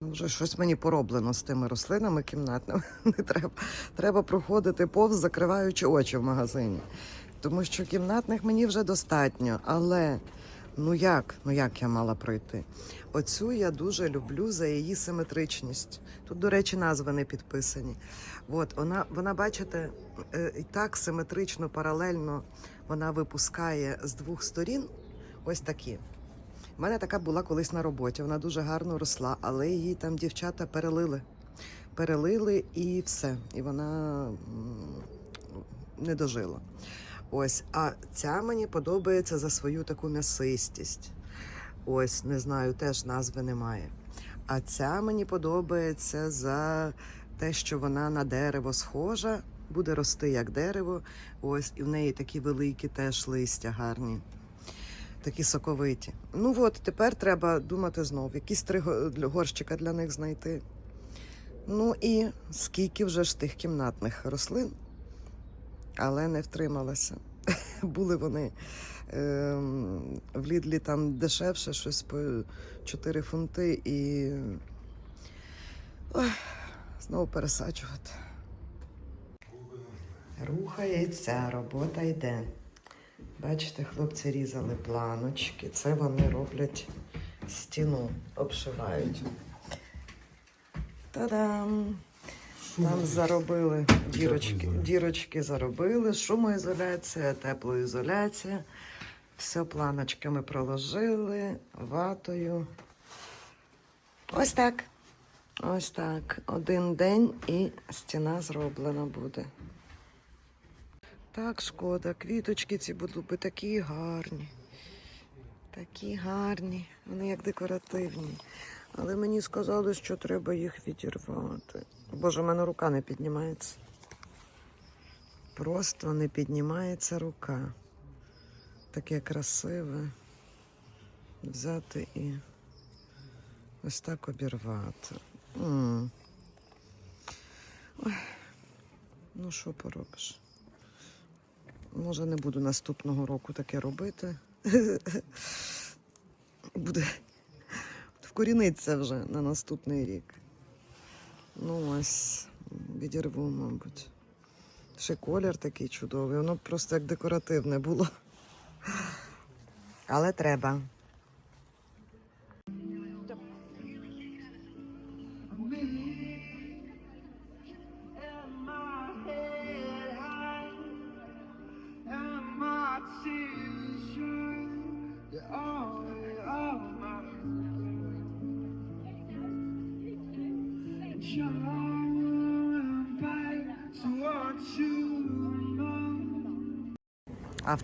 Вже щось мені пороблено з тими рослинами кімнатними. Не треба, треба проходити повз, закриваючи очі в магазині. Тому що кімнатних мені вже достатньо. Але ну як? Ну як я мала пройти? Оцю я дуже люблю за її симетричність. Тут, до речі, назви не підписані. От вона, вона, бачите, е, і так симетрично, паралельно вона випускає з двох сторін ось такі. У мене така була колись на роботі. Вона дуже гарно росла, але її там дівчата перелили. Перелили і все. І вона не дожила. Ось, а ця мені подобається за свою таку м'ясистість. Ось, не знаю, теж назви немає. А ця мені подобається за те, що вона на дерево схожа, буде рости як дерево. Ось, і в неї такі великі теж листя гарні такі соковиті. Ну от тепер треба думати знов, якісь три горщика для них знайти. Ну і скільки вже ж тих кімнатних рослин, але не втрималася. Були вони ем, в Лідлі там дешевше, щось по 4 фунти і Ой, знову пересаджувати. Рухається, робота йде. Бачите, хлопці різали планочки. Це вони роблять стіну, обшивають. Та-дам! Там заробили дірочки, дірочки заробили, шумоізоляція, теплоізоляція. Все планочками проложили, ватою. Ось так. Ось так. Один день і стіна зроблена буде. Так, шкода, квіточки ці були такі гарні. Такі гарні. Вони як декоративні. Але мені сказали, що треба їх відірвати. Боже, у мене рука не піднімається. Просто не піднімається рука. Таке красиве. Взяти і ось так обірвати. М. Ой. Ну, що поробиш? Може, не буду наступного року таке робити. Буде вкоріниться вже на наступний рік. Ну, ось, відірву, мабуть. Ще колір такий чудовий. Воно просто як декоративне було. Але треба.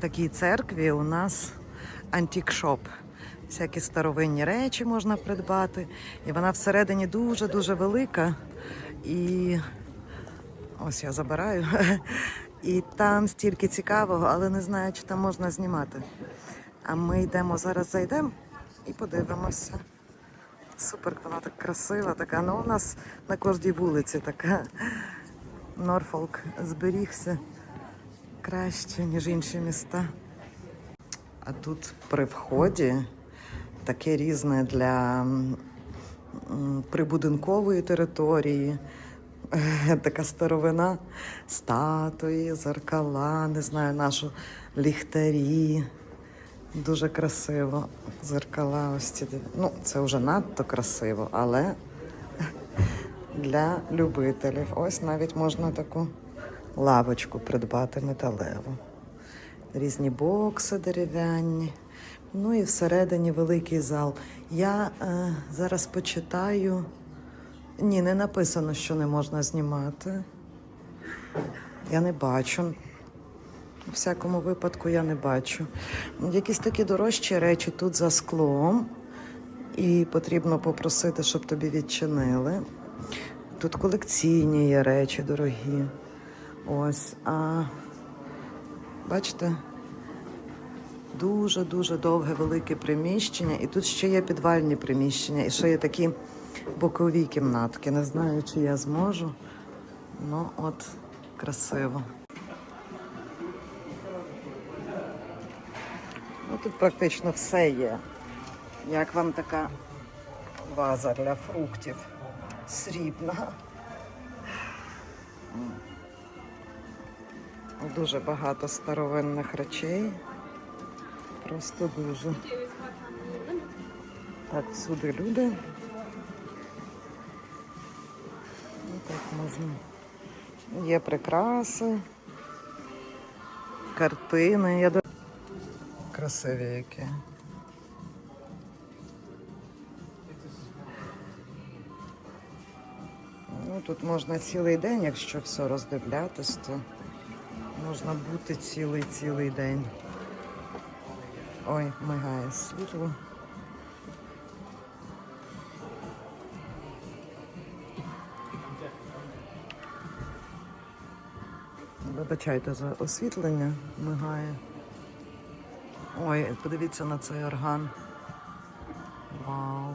Такій церкві у нас антік-шоп. Всякі старовинні речі можна придбати. І вона всередині дуже-дуже велика. І ось я забираю. І там стільки цікавого, але не знаю, чи там можна знімати. А ми йдемо зараз, зайдемо і подивимося. Супер, вона так красива, така. Ну, у нас на кожній вулиці така. Норфолк зберігся краще, ніж інші міста. А тут при вході таке різне для прибудинкової території. Е, Така старовина, статуї, зеркала, не знаю, нашу ліхтарі. Дуже красиво. Зеркала ось ці. Ну, це вже надто красиво, але для любителів. Ось навіть можна таку лавочку придбати металеву. Різні бокси дерев'яні. Ну і всередині великий зал. Я е, зараз почитаю. Ні, не написано, що не можна знімати. Я не бачу. У всякому випадку я не бачу. Якісь такі дорожчі речі тут за склом. І потрібно попросити, щоб тобі відчинили. Тут колекційні є речі дорогі. Ось. А бачите, дуже-дуже довге велике приміщення. І тут ще є підвальні приміщення, і ще є такі бокові кімнатки. Не знаю, чи я зможу. Ну, от, красиво. Ну, тут практично все є. Як вам така Ваза для фруктів. Срібна. Дуже багато старовинних речей. Просто дуже. Так, всюди люди. І так можна. Є прикраси, картини. Я. Красиві які. Ну, тут можна цілий день, якщо все роздивлятись, то можна бути цілий-цілий день. Ой, мигає світло. Вибачайте за освітлення, мигає. Ой, подивіться на цей орган. Вау.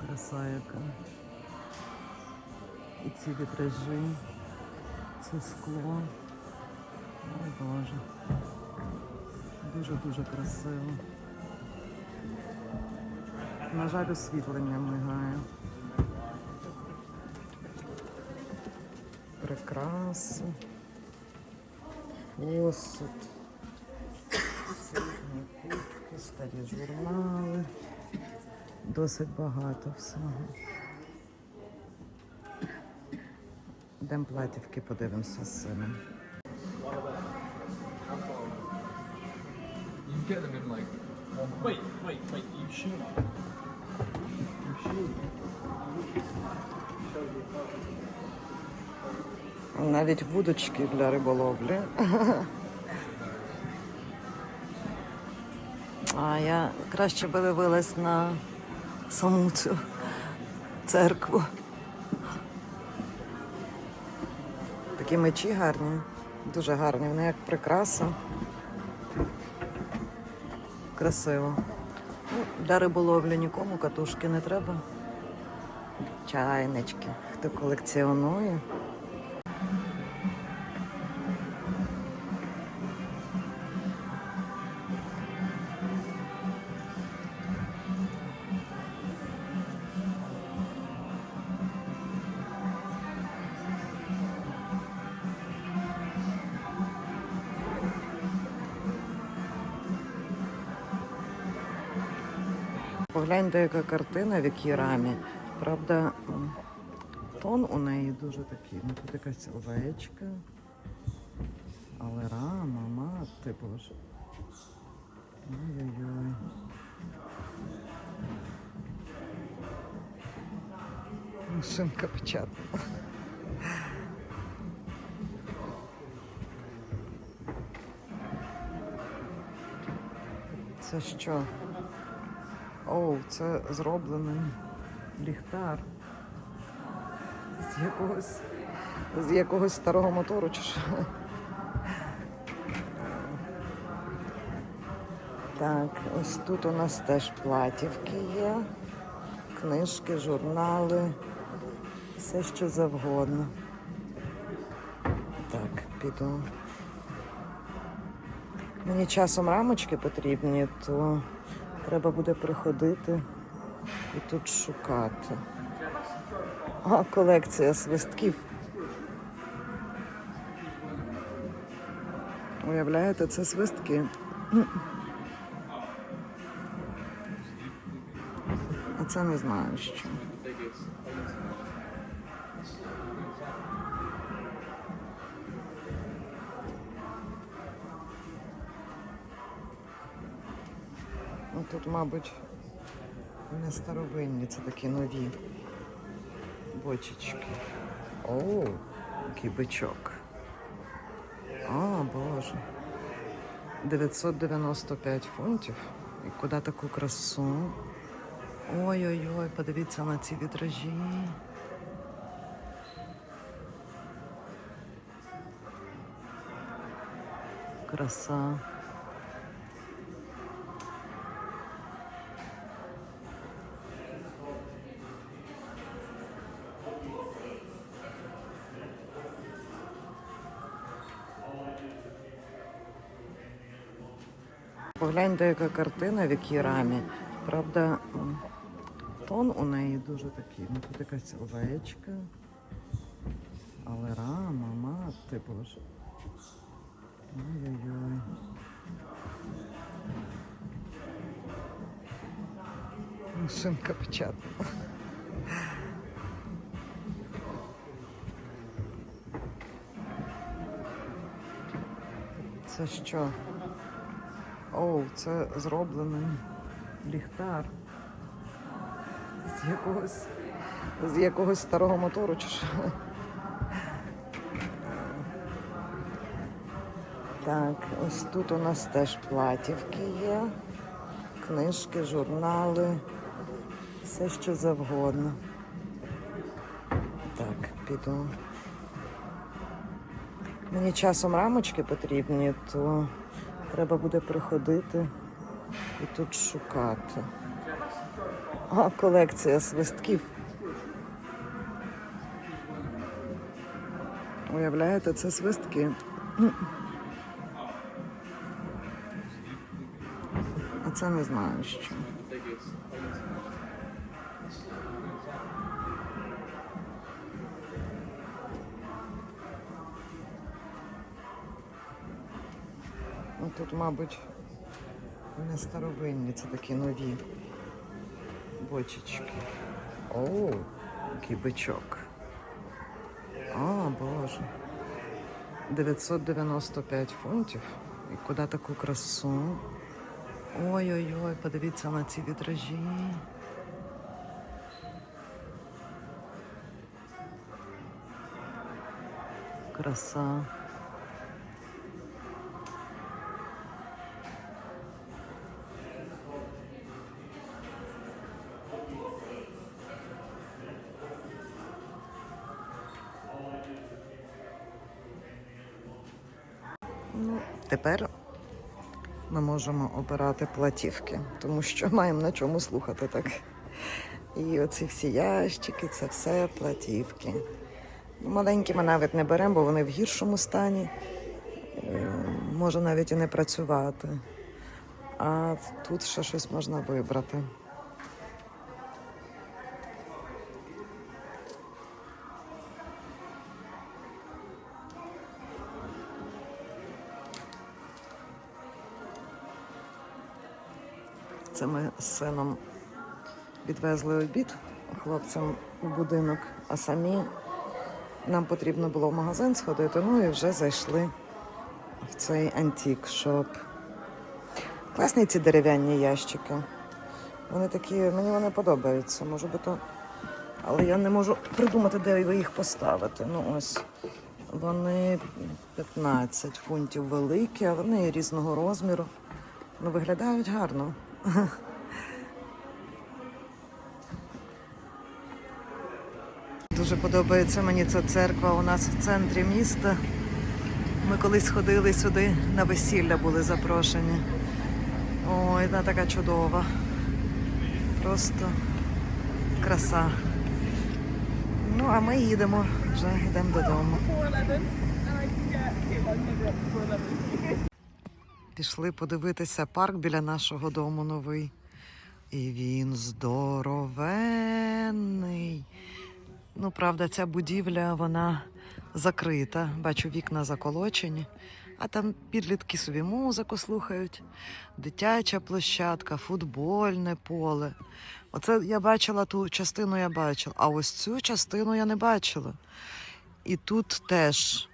Краса яка. І ці вітражі, це скло. Ой Боже. Дуже-дуже красиво. На жаль, освітлення мигає. Прикраси. Посуд. Сильні кубки, старі журнали. Досить багато всього. Йдемо платівки, подивимося з сином. Навіть вудочки для риболовлі. А я краще би дивилась на саму цю церкву. Такі мечі гарні, дуже гарні, вони як прикраса. Красиво. Ну, для риболовлі нікому катушки не треба. Чайнички. Хто колекціонує. Погляньте, яка картина, в якій рамі. Правда, тон у неї дуже такий. Ну, тут якась овечка. Але рама, мати боже. Ой-ой-ой. Машинка печатна. Це що? Оу, це зроблений ліхтар. З якогось, з якогось старого мотору чи що. Так, ось тут у нас теж платівки є, книжки, журнали, все що завгодно. Так, піду. Мені часом рамочки потрібні, то треба буде приходити і тут шукати. А, колекція свистків. Уявляєте, це свистки. А це не знаю що. Мабуть, не старовинні, це такі нові бочечки. О, який бичок. О, Боже. 995 фунтів. І куди таку красу? Ой-ой-ой, подивіться на ці вітражі. Краса. Погляньте, яка картина, в якій рамі. Правда, тон у неї дуже такий. Ну, тут якась овечка. Але рама, мати боже. Ой-ой-ой. Машинка печатна. Це що? Оу, це зроблений ліхтар. З якогось, з якогось старого мотору чи що. Так, ось тут у нас теж платівки є, книжки, журнали, все що завгодно. Так, піду. Мені часом рамочки потрібні, то треба буде приходити і тут шукати. А, колекція свистків. Уявляєте, це свистки. А це не знаю що. Тут, мабуть, не старовинні, це такі нові бочечки. О, який бичок. О, Боже. 995 фунтів. І куди таку красу? Ой-ой-ой, подивіться на ці вітражі. Краса. Ну, тепер ми можемо обирати платівки, тому що маємо на чому слухати так. І оці всі ящики, це все платівки. Ну, Маленькі ми навіть не беремо, бо вони в гіршому стані. Е, Може навіть і не працювати. А тут ще щось можна вибрати. З сином відвезли обід хлопцям у будинок, а самі нам потрібно було в магазин сходити, ну і вже зайшли в цей антік шоп. Класні ці дерев'яні ящики. Вони такі, мені вони подобаються. Може би то. Але я не можу придумати, де їх поставити. Ну ось. Вони 15 фунтів великі, а вони різного розміру. Ну, виглядають гарно. Дуже подобається мені ця церква у нас в центрі міста. Ми колись ходили сюди на весілля були запрошені. Ой, вона така чудова. Просто краса. Ну, а ми їдемо, вже йдемо додому. Пішли подивитися парк біля нашого дому новий. І він здоровенний. Ну, правда, ця будівля вона закрита. Бачу, вікна заколочені, а там підлітки собі музику слухають, дитяча площадка, футбольне поле. Оце я бачила ту частину, я бачила. А ось цю частину я не бачила. І тут теж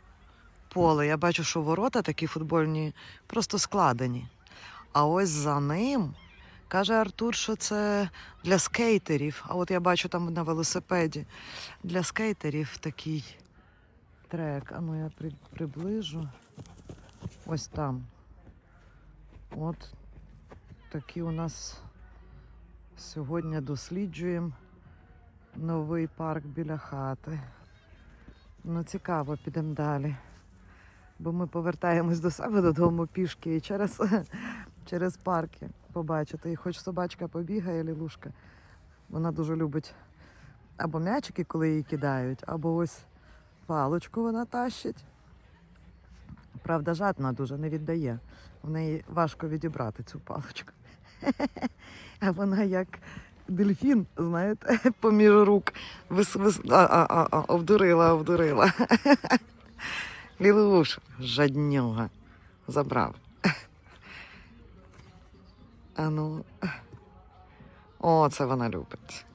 поле. Я бачу, що ворота такі футбольні просто складені. А ось за ним каже Артур, що це для скейтерів. А от я бачу там на велосипеді для скейтерів такий трек. А ну я при, приближу. Ось там. От такі у нас сьогодні досліджуємо новий парк біля хати. Ну, цікаво, підемо далі. Бо ми повертаємось до себе додому пішки і через, через парки побачити. І хоч собачка побігає, лілушка, вона дуже любить або м'ячики, коли її кидають, або ось палочку вона тащить. Правда, жадна дуже не віддає. В неї важко відібрати цю паличку. А вона як дельфін, знаєте, поміж рук. Вис, вис... А, а, а, обдурила, обдурила. Лілуш, жаднюга, забрав. А ну. О, це вона любить.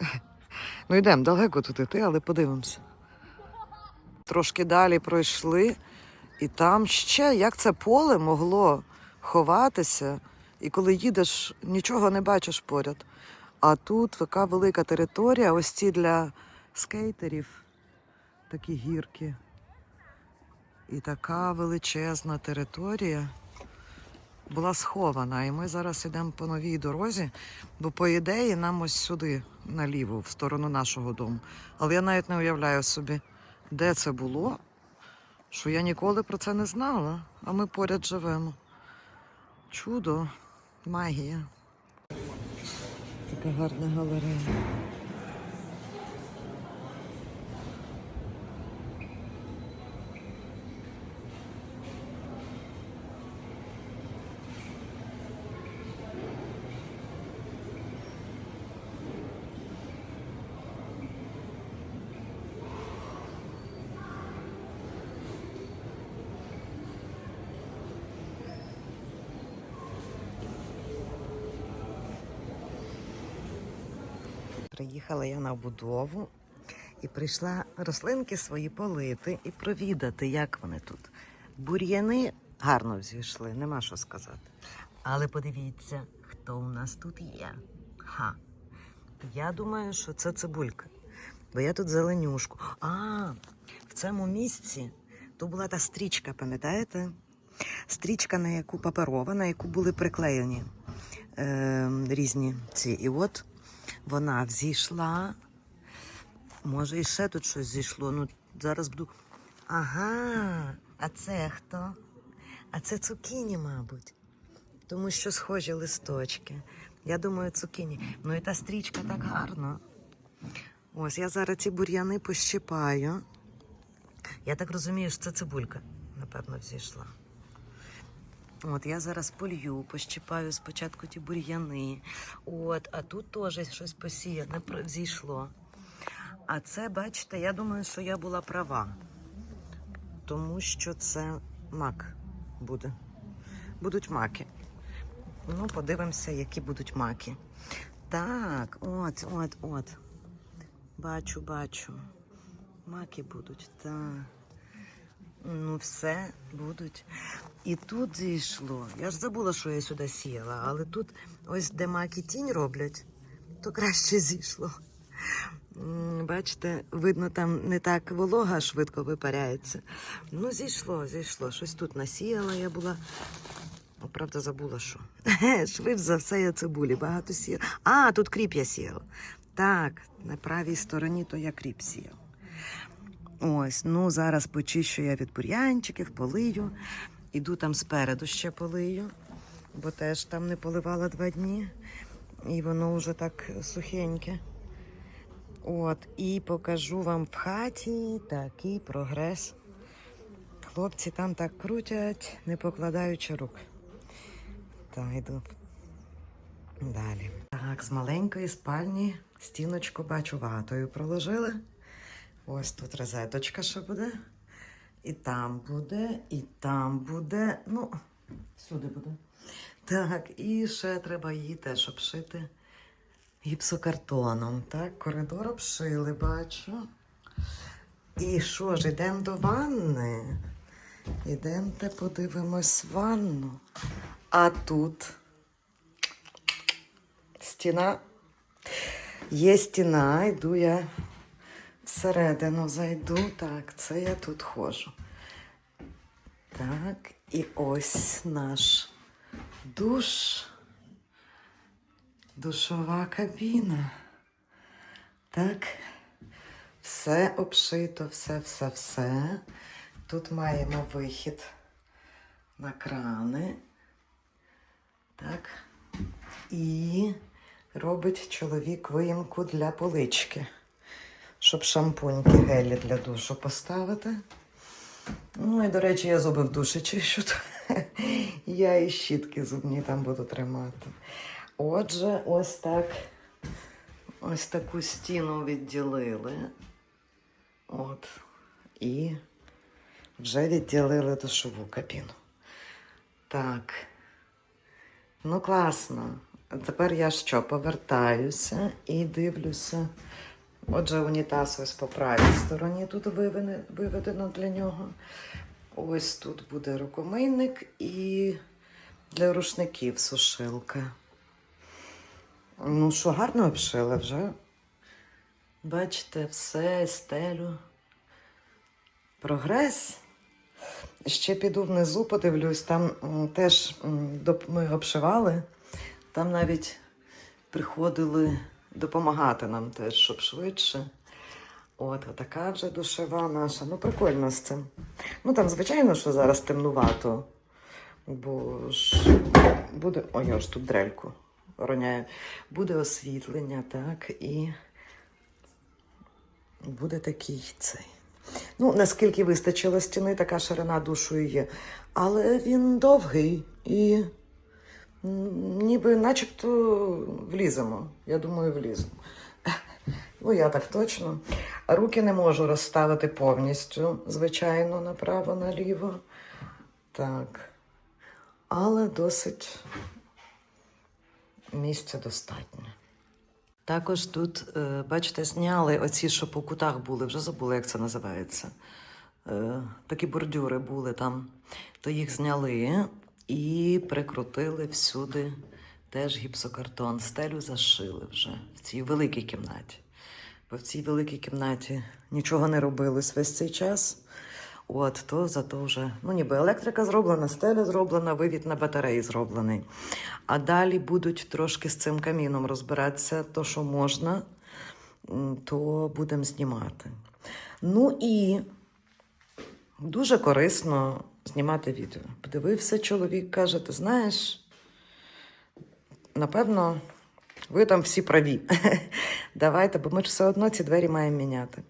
Ну йдемо далеко тут іти, але подивимося. Трошки далі пройшли, і там ще як це поле могло ховатися, і коли їдеш, нічого не бачиш поряд. А тут така велика територія, ось ці для скейтерів, такі гірки. І така величезна територія була схована. І ми зараз йдемо по новій дорозі, бо, по ідеї, нам ось сюди, наліво, в сторону нашого дому. Але я навіть не уявляю собі, де це було, що я ніколи про це не знала, а ми поряд живемо. Чудо, магія. Така гарна галерея. Приїхала я на будову і прийшла рослинки свої полити і провідати, як вони тут. Бур'яни гарно взійшли, нема що сказати. Але подивіться, хто у нас тут є. Ха. Я думаю, що це цибулька. Бо я тут зеленюшку. А, в цьому місці то була та стрічка, пам'ятаєте? Стрічка, на яку паперова, на яку були приклеєні е, різні ці. І от вона взійшла. Може, і ще тут щось зійшло. Ну, зараз буду. Ага, а це хто? А це цукіні, мабуть. Тому що схожі листочки. Я думаю, цукіні. Ну і та стрічка так гарно. Ось я зараз ці бур'яни пощипаю. Я так розумію, що це цибулька, напевно, взійшла. От я зараз полью, пощипаю спочатку ті бур'яни. От, а тут теж щось посіяне зійшло. А це, бачите, я думаю, що я була права. Тому що це мак буде. Будуть маки. Ну, подивимося, які будуть маки. Так, от, от, от. Бачу, бачу. Маки будуть, так. Ну, все будуть. І тут зійшло. Я ж забула, що я сюди сіяла, але тут, ось де маки тінь роблять, то краще зійшло. Бачите, видно, там не так волога швидко випаряється. Ну, зійшло, зійшло. Щось тут насіяла я була. Правда, забула, що. Швидше за все, я цибулі багато сіяла. А, тут кріп я сіяла. Так, на правій стороні то я кріп сіяв. Ось, ну зараз почищу я від бур'янчиків, полию. Іду там спереду ще полию, бо теж там не поливала два дні. І воно вже так сухеньке. От, і покажу вам в хаті такий прогрес. Хлопці там так крутять, не покладаючи рук. Так, йду далі. Так, з маленької спальні стіночку бачу ватою проложили. Ось тут розеточка ще буде. І там буде, і там буде. Ну, всюди буде. Так, і ще треба її теж обшити гіпсокартоном. Так, коридор обшили, бачу. І що ж, йдемо до ванни. Ідемте подивимось ванну. А тут стіна. Є стіна, йду я всередину зайду. Так, це я тут ходжу. Так, і ось наш душ. Душова кабіна. Так, все обшито, все, все, все. Тут маємо вихід на крани. Так. І робить чоловік виїмку для полички, щоб шампуньки гелі для душу поставити. Ну і, до речі, я зуби в душі чищу. Я і щітки зубні там буду тримати. Отже, ось так. Ось таку стіну відділили. От. І вже відділили душову кабіну. Так. Ну, класно. Тепер я що, повертаюся і дивлюся. Отже, унітаз ось по правій стороні тут виведено для нього. Ось тут буде рукомийник і для рушників сушилка. Ну, що, гарно обшили вже. Бачите, все, стелю. Прогрес. Ще піду внизу, подивлюсь, там теж ми обшивали. Там навіть приходили допомагати нам теж, щоб швидше. От, така вже душева наша. Ну, прикольно з цим. Ну, там, звичайно, що зараз темнувато. Бо ж буде. Ой, я ж тут дрельку роняю. Буде освітлення, так, і буде такий цей. Ну, наскільки вистачило стіни, така ширина душою є. Але він довгий і ніби начебто вліземо. Я думаю, вліземо. Ну, я так точно. Руки не можу розставити повністю, звичайно, направо-наліво. Так. Але досить місця достатньо. Також тут, е, бачите, зняли оці, що по кутах були, вже забула, як це називається. Е, Такі бордюри були там, то їх зняли і прикрутили всюди теж гіпсокартон. Стелю зашили вже в цій великій кімнаті. Бо в цій великій кімнаті нічого не робилось весь цей час. От, то зато вже, ну ніби електрика зроблена, стеля зроблена, вивід на батареї зроблений. А далі будуть трошки з цим каміном розбиратися, то що можна, то будемо знімати. Ну і дуже корисно знімати відео. Подивився чоловік, каже: ти знаєш, напевно, ви там всі праві. Давайте, бо ми ж все одно ці двері маємо міняти.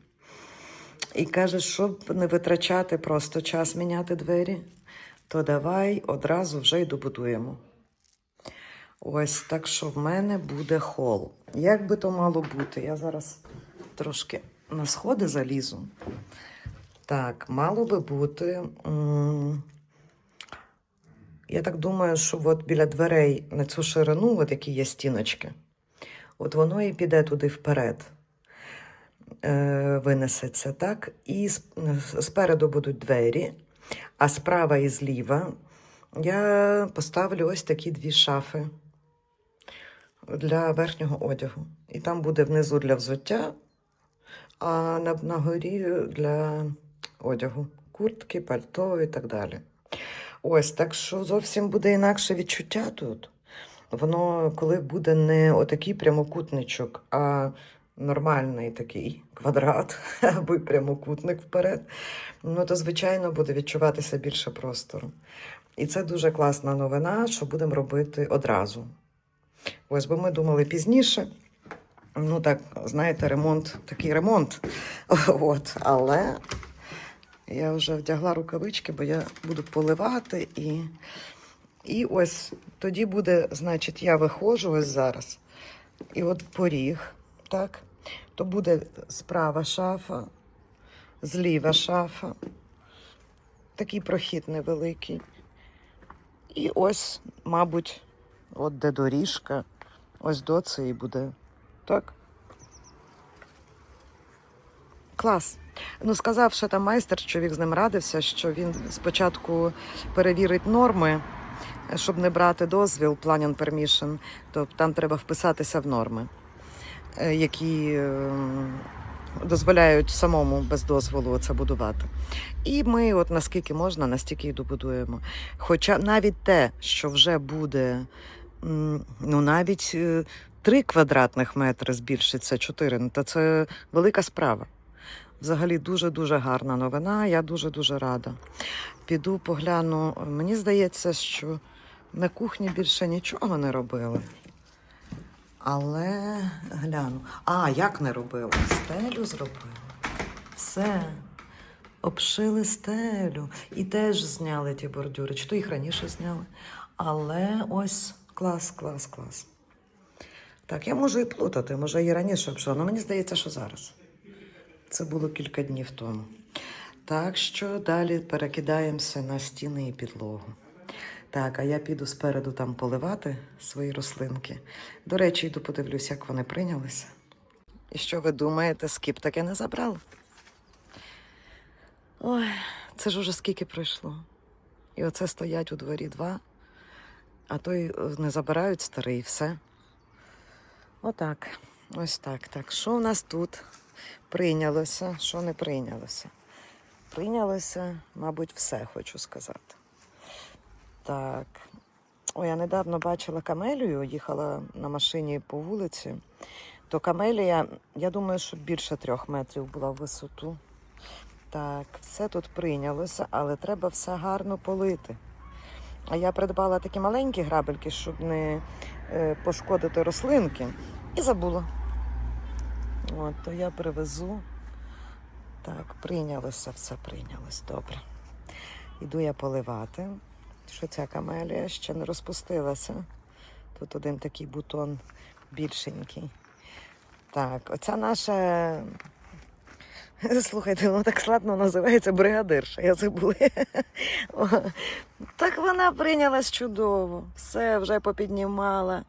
І каже, щоб не витрачати просто час міняти двері, то давай одразу вже й добудуємо. Ось так що в мене буде хол. Як би то мало бути? Я зараз трошки на сходи залізу. Так, мало би бути. Я так думаю, що от біля дверей на цю ширину, от які є стіночки, от воно і піде туди вперед е, винесеться, так? І спереду будуть двері, а справа і зліва я поставлю ось такі дві шафи для верхнього одягу. І там буде внизу для взуття, а на, на горі для одягу. Куртки, пальто і так далі. Ось, так що зовсім буде інакше відчуття тут. Воно, коли буде не отакий прямокутничок, а нормальний такий квадрат або прямокутник вперед, ну то, звичайно, буде відчуватися більше простору. І це дуже класна новина, що будемо робити одразу. Ось, бо ми думали пізніше. Ну, так, знаєте, ремонт, такий ремонт. От, але я вже вдягла рукавички, бо я буду поливати і. І ось тоді буде, значить, я виходжу ось зараз. І от поріг, так, то буде справа шафа, зліва шафа, такий прохід невеликий. І ось, мабуть, от де доріжка, ось до цієї буде. Так? Клас. Ну, сказав, що там майстер, чоловік з ним радився, що він спочатку перевірить норми, щоб не брати дозвіл, Planning Permission, то там треба вписатися в норми, е, які е, дозволяють самому без дозволу це будувати. І ми, от наскільки можна, настільки і добудуємо. Хоча навіть те, що вже буде, ну навіть е, 3 квадратних метри збільшиться 4, ну, то це велика справа. Взагалі дуже-дуже гарна новина. Я дуже-дуже рада. Піду погляну. Мені здається, що на кухні більше нічого не робили. Але гляну. А, як не робили? Стелю зробили. Все. Обшили стелю. І теж зняли ті бордюри. Чи то їх раніше зняли. Але ось клас, клас, клас. Так, я можу і плутати, може і раніше пішло, але мені здається, що зараз. Це було кілька днів тому. Так що далі перекидаємося на стіни і підлогу. Так, а я піду спереду там поливати свої рослинки. До речі, йду подивлюсь, як вони прийнялися. І що ви думаєте, скіп таке не забрав? Ой, це ж уже скільки пройшло. І оце стоять у дворі два, а той не забирають старий, і все. Отак. Ось так. Так, що у нас тут прийнялося, що не прийнялося? Прийнялося, мабуть, все, хочу сказати. Так. Ой, я недавно бачила камелію, їхала на машині по вулиці. То камелія, я думаю, що більше трьох метрів була в висоту. Так, все тут прийнялося, але треба все гарно полити. А я придбала такі маленькі грабельки, щоб не е, пошкодити рослинки, і забула. От, то я привезу. Так, прийнялося, все прийнялось. Добре. Іду я поливати. Що ця камелія ще не розпустилася. Тут один такий бутон більшенький. Так, оця наша. Слухайте, воно так складно називається бригадирша. Я забула. Так вона прийнялась чудово. Все вже попіднімала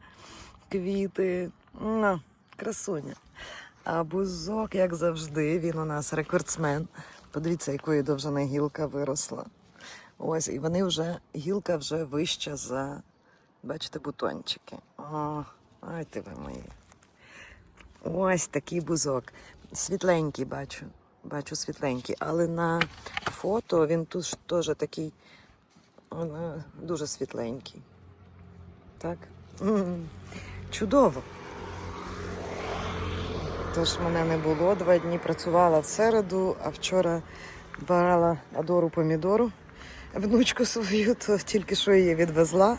квіти. Ну, красуня. А бузок, як завжди, він у нас рекордсмен. Подивіться, якої довжини гілка виросла. Ось, і вони вже, гілка вже вища за, бачите, бутончики. О, ай ти ви мої. Ось такий бузок. Світленький бачу. Бачу світленький, але на фото він тут теж такий дуже світленький. Так? М, Чудово. Тож мене не було два дні, працювала в середу, а вчора брала Адору помідору, внучку свою, то тільки що її відвезла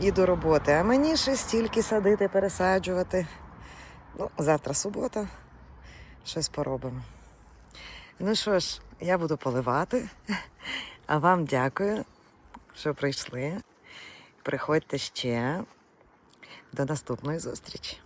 і до роботи. А мені ще стільки садити, пересаджувати. Ну, завтра субота, щось поробимо. Ну що ж, я буду поливати, а вам дякую, що прийшли. Приходьте ще. До наступної зустрічі.